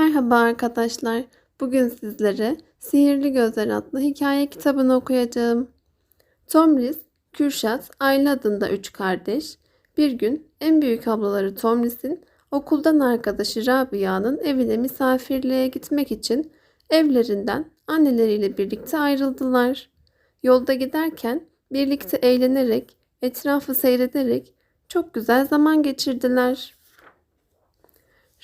Merhaba arkadaşlar. Bugün sizlere Sihirli Gözler adlı hikaye kitabını okuyacağım. Tomris, Kürşat, Ayla adında üç kardeş. Bir gün en büyük ablaları Tomris'in okuldan arkadaşı Rabia'nın evine misafirliğe gitmek için evlerinden anneleriyle birlikte ayrıldılar. Yolda giderken birlikte eğlenerek, etrafı seyrederek çok güzel zaman geçirdiler.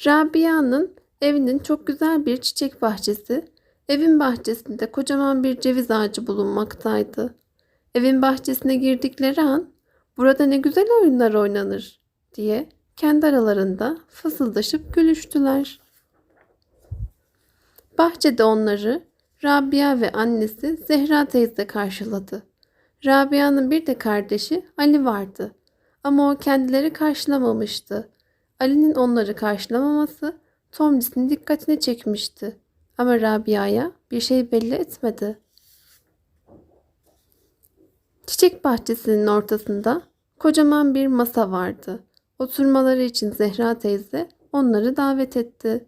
Rabia'nın evinin çok güzel bir çiçek bahçesi, evin bahçesinde kocaman bir ceviz ağacı bulunmaktaydı. Evin bahçesine girdikleri an burada ne güzel oyunlar oynanır diye kendi aralarında fısıldaşıp gülüştüler. Bahçede onları Rabia ve annesi Zehra teyze karşıladı. Rabia'nın bir de kardeşi Ali vardı. Ama o kendileri karşılamamıştı. Ali'nin onları karşılamaması Tomris'in dikkatini çekmişti. Ama Rabia'ya bir şey belli etmedi. Çiçek bahçesinin ortasında kocaman bir masa vardı. Oturmaları için Zehra teyze onları davet etti.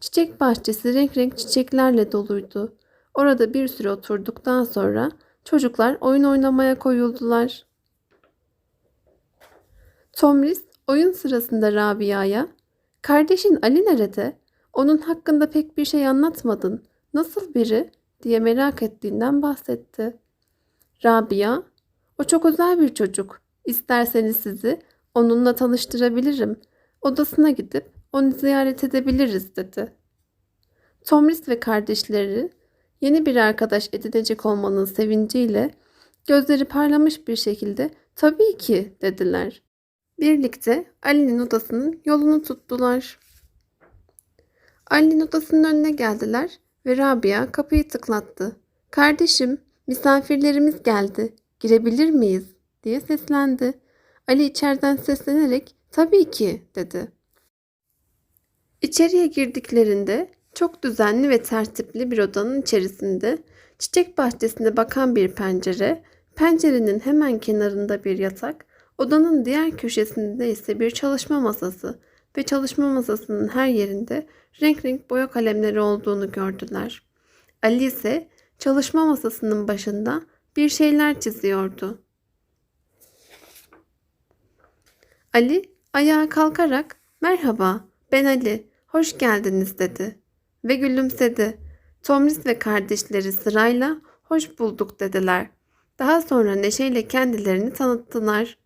Çiçek bahçesi renk renk çiçeklerle doluydu. Orada bir süre oturduktan sonra çocuklar oyun oynamaya koyuldular. Tomris oyun sırasında Rabia'ya "Kardeşin Ali nerede? Onun hakkında pek bir şey anlatmadın. Nasıl biri?" diye merak ettiğinden bahsetti. Rabia, "O çok özel bir çocuk. İsterseniz sizi onunla tanıştırabilirim. Odasına gidip onu ziyaret edebiliriz." dedi. Tomris ve kardeşleri yeni bir arkadaş edinecek olmanın sevinciyle gözleri parlamış bir şekilde "Tabii ki." dediler. Birlikte Ali'nin odasının yolunu tuttular. Ali'nin odasının önüne geldiler ve Rabia kapıyı tıklattı. Kardeşim, misafirlerimiz geldi. Girebilir miyiz? diye seslendi. Ali içeriden seslenerek tabii ki dedi. İçeriye girdiklerinde çok düzenli ve tertipli bir odanın içerisinde çiçek bahçesine bakan bir pencere, pencerenin hemen kenarında bir yatak, Odanın diğer köşesinde ise bir çalışma masası ve çalışma masasının her yerinde renk renk boya kalemleri olduğunu gördüler. Ali ise çalışma masasının başında bir şeyler çiziyordu. Ali ayağa kalkarak "Merhaba, ben Ali. Hoş geldiniz." dedi ve gülümsedi. Tomris ve kardeşleri sırayla "Hoş bulduk." dediler. Daha sonra neşeyle kendilerini tanıttılar.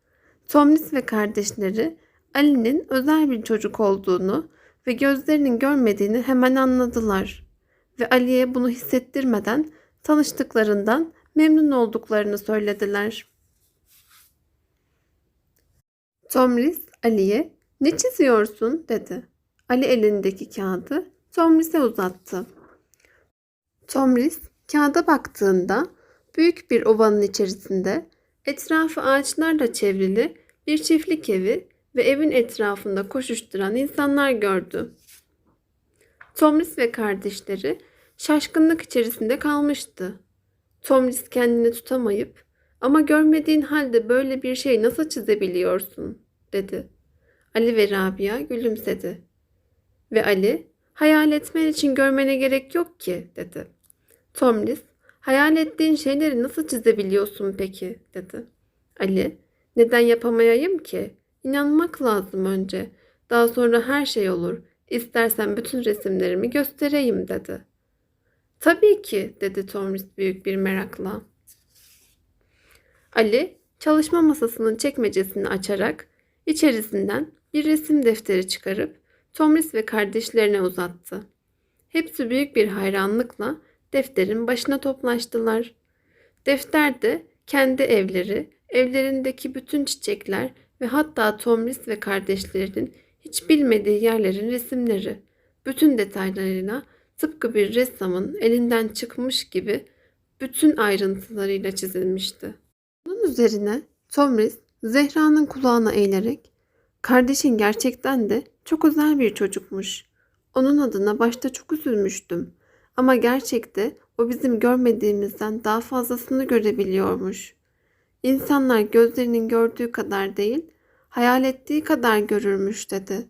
Tomris ve kardeşleri Ali'nin özel bir çocuk olduğunu ve gözlerinin görmediğini hemen anladılar ve Ali'ye bunu hissettirmeden tanıştıklarından memnun olduklarını söylediler. Tomris Ali'ye ne çiziyorsun dedi. Ali elindeki kağıdı Tomris'e uzattı. Tomris kağıda baktığında büyük bir ovanın içerisinde Etrafı ağaçlarla çevrili bir çiftlik evi ve evin etrafında koşuşturan insanlar gördü. Tomris ve kardeşleri şaşkınlık içerisinde kalmıştı. Tomris kendini tutamayıp ama görmediğin halde böyle bir şey nasıl çizebiliyorsun dedi. Ali ve Rabia gülümsedi. Ve Ali hayal etmen için görmene gerek yok ki dedi. Tomris Hayal ettiğin şeyleri nasıl çizebiliyorsun peki? dedi. Ali, neden yapamayayım ki? İnanmak lazım önce. Daha sonra her şey olur. İstersen bütün resimlerimi göstereyim dedi. Tabii ki dedi Tomris büyük bir merakla. Ali çalışma masasının çekmecesini açarak içerisinden bir resim defteri çıkarıp Tomris ve kardeşlerine uzattı. Hepsi büyük bir hayranlıkla defterin başına toplaştılar. Defterde kendi evleri, evlerindeki bütün çiçekler ve hatta Tomris ve kardeşlerinin hiç bilmediği yerlerin resimleri, bütün detaylarıyla tıpkı bir ressamın elinden çıkmış gibi bütün ayrıntılarıyla çizilmişti. Bunun üzerine Tomris Zehra'nın kulağına eğilerek kardeşin gerçekten de çok özel bir çocukmuş. Onun adına başta çok üzülmüştüm. Ama gerçekte o bizim görmediğimizden daha fazlasını görebiliyormuş. İnsanlar gözlerinin gördüğü kadar değil, hayal ettiği kadar görürmüş dedi.